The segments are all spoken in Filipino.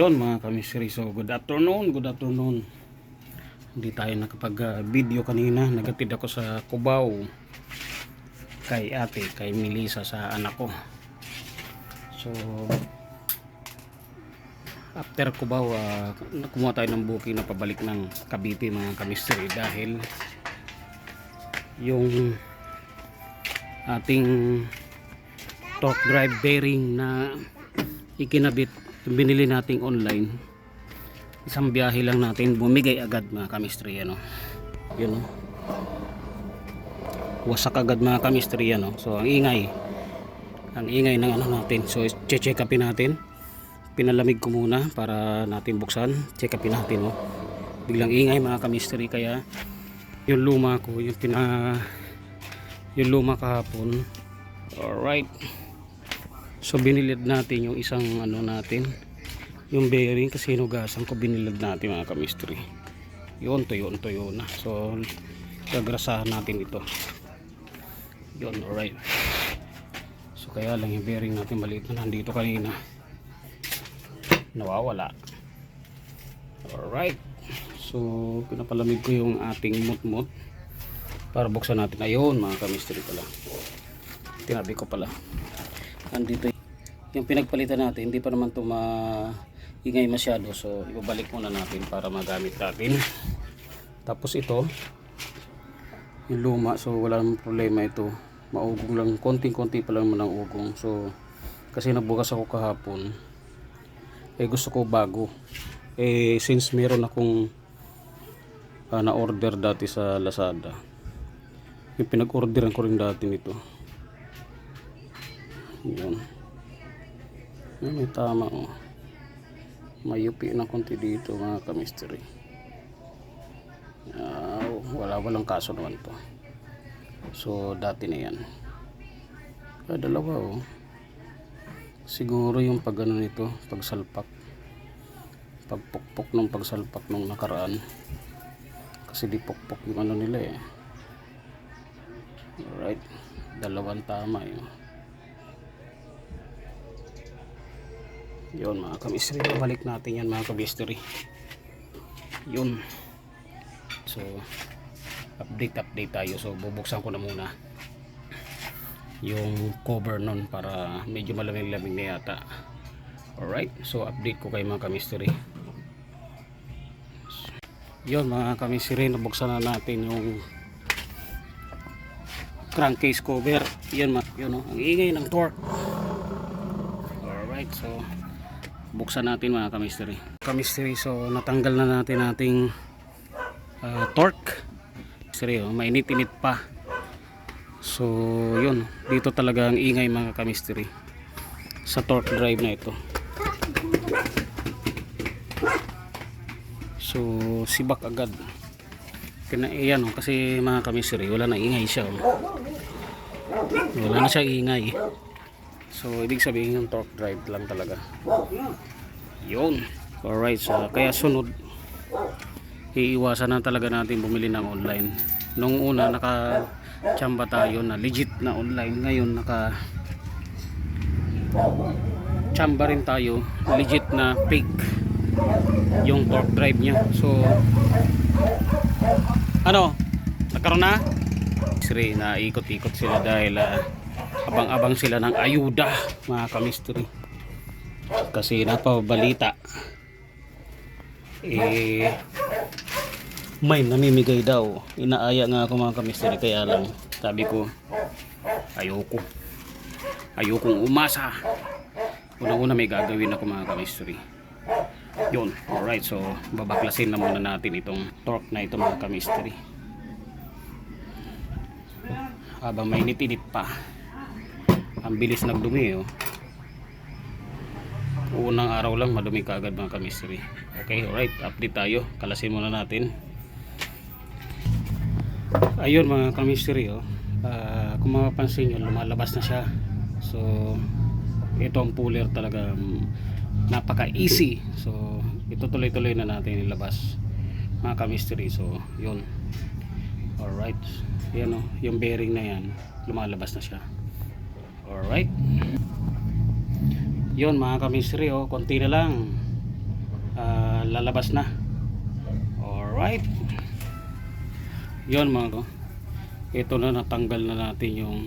Yon mga kamisiri. So good afternoon, good afternoon. Hindi tayo nakapag uh, video kanina. Nagatid ako sa Cubao. Kay ate, kay Melissa sa anak ko. So after Cubao, uh, kumuha tayo ng booking na pabalik ng Cavite mga kamisiri dahil yung ating torque drive bearing na ikinabit binili nating online isang biyahe lang natin bumigay agad mga kamistry ano. Yun oh. wasak agad mga kamistry ano. So ang ingay ang ingay ng ano natin so check upin natin. Pinalamig ko muna para natin buksan check upin natin oh. biglang ingay mga kamistry kaya yung luma ko yung pina yung luma kahapon. Alright so binilid natin yung isang ano natin yung bearing kasi hinugasan ko binilid natin mga kamistry yun tuyo tuyo na. So gagrasahan natin ito. Yun alright. So kaya lang yung bearing natin maliit na nandito kanina. Nawawala. Alright. So pinapalamig ko yung ating mutmut para buksan natin. Ayun mga kamistry pala. Tinabi ko pala. Andito yung pinagpalitan natin hindi pa naman ito maingay masyado. So ibabalik muna natin para magamit natin. Tapos ito yung luma. So wala namang problema ito. Maugong lang konting konti pa lang naman ang ugong. So kasi nabukas ako kahapon eh gusto ko bago. Eh since meron akong ah, na order dati sa Lazada yung pinag-orderan ko rin dati nito. Yun yun may tama oh mayupi na konti dito mga kamistry Ah, wala walang kaso naman to. So dati na yan. Ah, dalawa oh. Siguro yung pag ano nito pagsalpak. Pagpukpok ng pagsalpak nung nakaraan. Kasi di pukpok yung ano nila eh. Alright dalawang tama yun yun mga kamistry balik natin yan mga kamistry yun. So update update tayo. So bubuksan ko na muna yung cover nun para medyo malamig lamig na yata. Alright. So update ko kay mga kamistry yun mga kamistry nabuksan na natin yung crankcase cover. Yun, yun oh, ang ingay ng torque. Alright so buksan natin mga kamistry kamistry so natanggal na natin nating uh, torque. Seryo mainit-init pa. So yun dito talaga ang ingay mga kamistry sa torque drive na ito. So sibak agad. Kina, yan oh, kasi mga kamistry wala na ingay siya oh. wala na siya ingay So, ibig sabihin yung torque drive lang talaga. Yun. Alright, so kaya sunod, iiwasan na talaga natin bumili ng online. Nung una, naka chamba tayo na legit na online. Ngayon, naka chamba rin tayo, legit na fake yung torque drive niya. So, ano? Nagkaroon na? Sri, na ikot-ikot sila dahil ah, abang-abang sila ng ayuda mga kamistry kasi napabalita eh may namimigay daw. Inaaya nga ako mga kamistry kaya lang sabi ko ayoko. Ayokong umasa. Unang-una may gagawin ako mga kamistry yun alright so babaklasin na muna natin itong torque na ito mga kamistry habang may init pa ang bilis nagdumi oh. unang araw lang madumi kaagad mga kamistry okay alright update tayo. Kalasin muna natin. Ayun mga kamistry oh. Ah, kung mapapansin nyo lumalabas na siya. So ito ang puller talaga. Napaka easy so ito tuloy tuloy na natin ilabas mga kamistry so yun. Alright. Yan oh, yung bearing na yan lumalabas na siya Alright. Yun mga kamisri oh, konti na lang. ah, lalabas na. Alright. Yon mga ko. Ito na natanggal na natin yung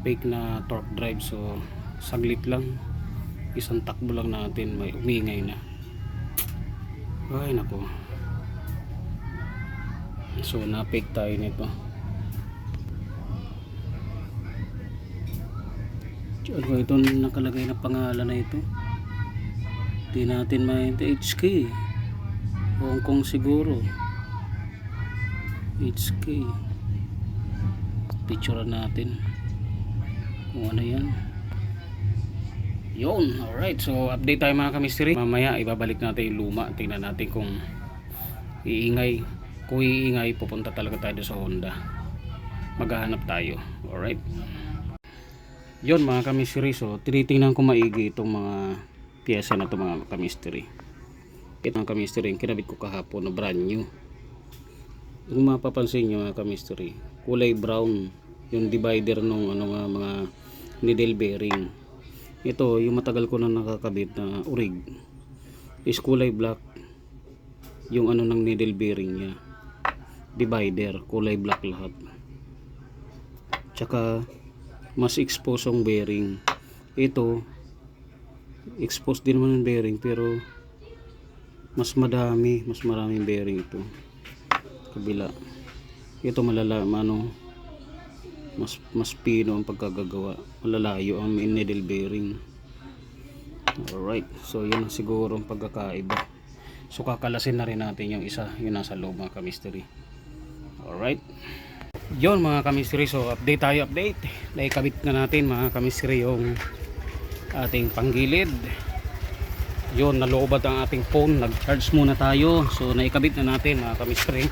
fake na torque drive. So saglit lang. Isang takbo lang natin. May umingay na. Ay nako. So na-fake tayo nito ano ito nakalagay na pangalan na ito. Di natin maintindihan HK Hong Kong siguro. HK picture natin. Kung ano yan. Yun. Alright. So update tayo mga kamisteri mamaya ibabalik natin yung luma. Tingnan natin kung iingay. Kung iingay pupunta talaga tayo sa Honda. Maghahanap tayo. Alright yun mga kamisteri so tinitingnan ko maigi itong mga pyesa na ito mga kamisteri ito ang kamisteri yung kinabit ko kahapon na brand new. Kung mapapansin nyo mga kamisteri kulay brown yung divider nung ano nga mga needle bearing. Ito yung matagal ko na nakakabit na urig is kulay black yung ano ng needle bearing niya. Divider kulay black lahat. Tsaka mas expose ang bearing. Ito exposed din naman yung bearing pero mas madami mas maraming bearing ito. Kabila. Ito malala ano mas mas pino ang pagkagagawa. Malalayo ang needle bearing. Alright. So yun ang siguro ang pagkakaiba. So kakalasin na rin natin yung isa. Yung nasa loob mga kamisteri alright yun mga kamisteri so update tayo update. Naikabit na natin mga kamisteri yung ating panggilid. Yun naloobat ang ating phone. Nag charge muna tayo. So naikabit na natin mga kamisteri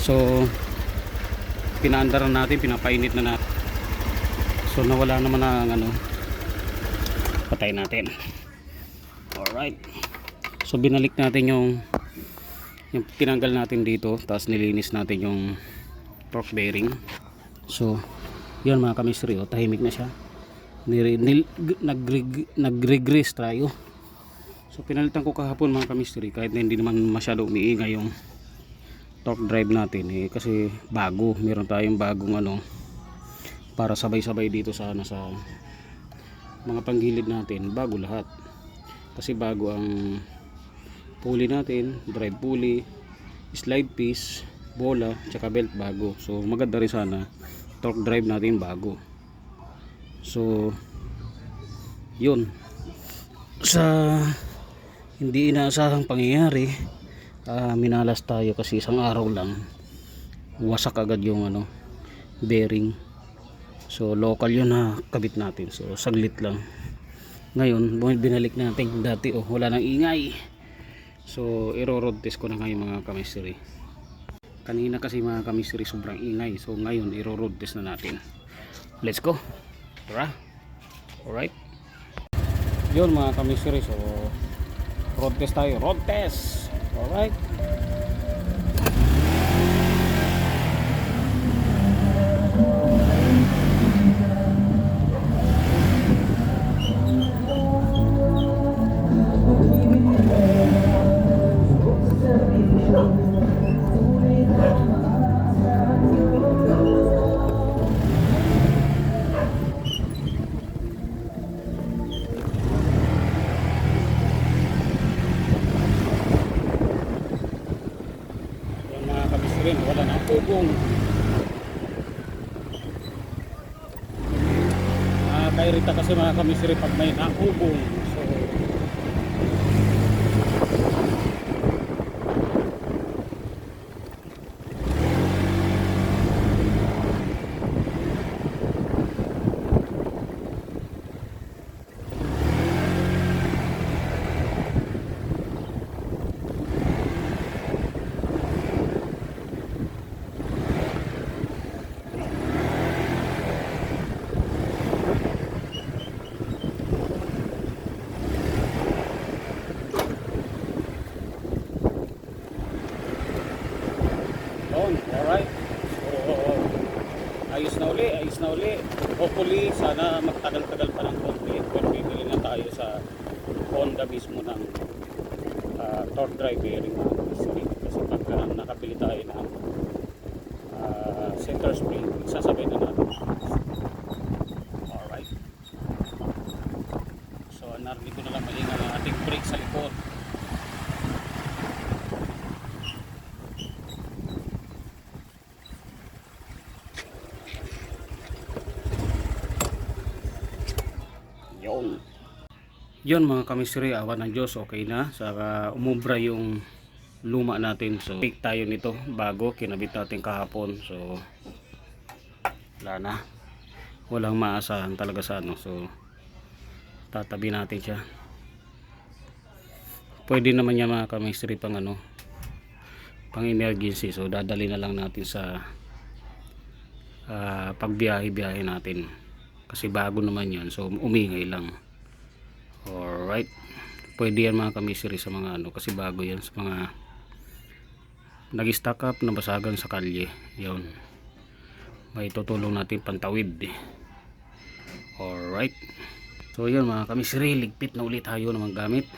so pinaandaran natin pinapainit na natin. So nawala naman ang ano patay natin. Alright. So binalik natin yung yung tinanggal natin dito tapos nilinis natin yung torque bearing. So yun mga kamistri oh, tahimik na siya. Nire, nil, nag, nagre-grease tayo. So pinalitan ko kahapon mga kamistri kahit na hindi naman masyado umiingay yung torque drive natin eh, kasi bago. Meron tayong bagong ano para sabay-sabay dito sa nasa mga panggilid natin bago lahat. Kasi bago ang pulley natin drive pulley slide piece bola tsaka belt bago. So maganda rin sana torque drive natin bago. So yun. Sa hindi inaasahang pangyayari ah, minalas tayo kasi isang araw lang wasak agad yung ano bearing. So local yun na kabit natin. So saglit lang. Ngayon binalik natin dati oh wala nang ingay. So iro-road test ko na ngayon mga kamisteri kanina kasi mga kamisteri sobrang ingay. So ngayon iro-road test na natin. Let's go. Tara. Alright. Yun mga kamisteri so road test tayo. Road test! Alright kamistrin, wala na ubong. Nakakairita kasi mga kamistrin pag may naubong. So, yun, alright. So, ayos na ayos na uli. Hopefully, sana magtagal-tagal pa ng konti. Pero bibili na tayo sa Honda mismo ng uh, torque drive bearing kamisiri kasi pagka nakabili tayo ng ah, center spring sasabay na natin alright so narinig ko na lang malingan ang ating brake sa likod yun yun mga kamisiri awan ng Diyos okay na. Saka umubra yung luma natin. So pick tayo nito bago kinabit natin kahapon. So wala na. Walang maasahan talaga sa ano. So tatabi natin siya. Pwede naman niya mga kamisiri pang ano pang emergency. So dadali na lang natin sa ah, pagbiyahe-biyahe natin. Kasi bago naman yun. So umingay lang alright. Pwede yan mga kamisiri sa mga ano kasi bago yan sa mga nag-stack up na basagan sa kalye. Yun. May tutulong natin pantawid. Alright. So yun mga kamisiri ligpit na ulit tayo ng mga gamit.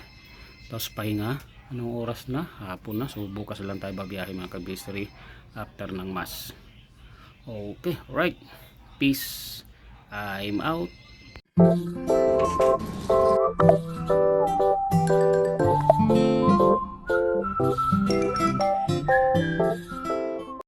Tapos pahinga. Anong oras na? Hapon na. So bukas lang tayo babiyahe mga kamisiri after ng mass. Okay. Right peace. I'm out Thank you.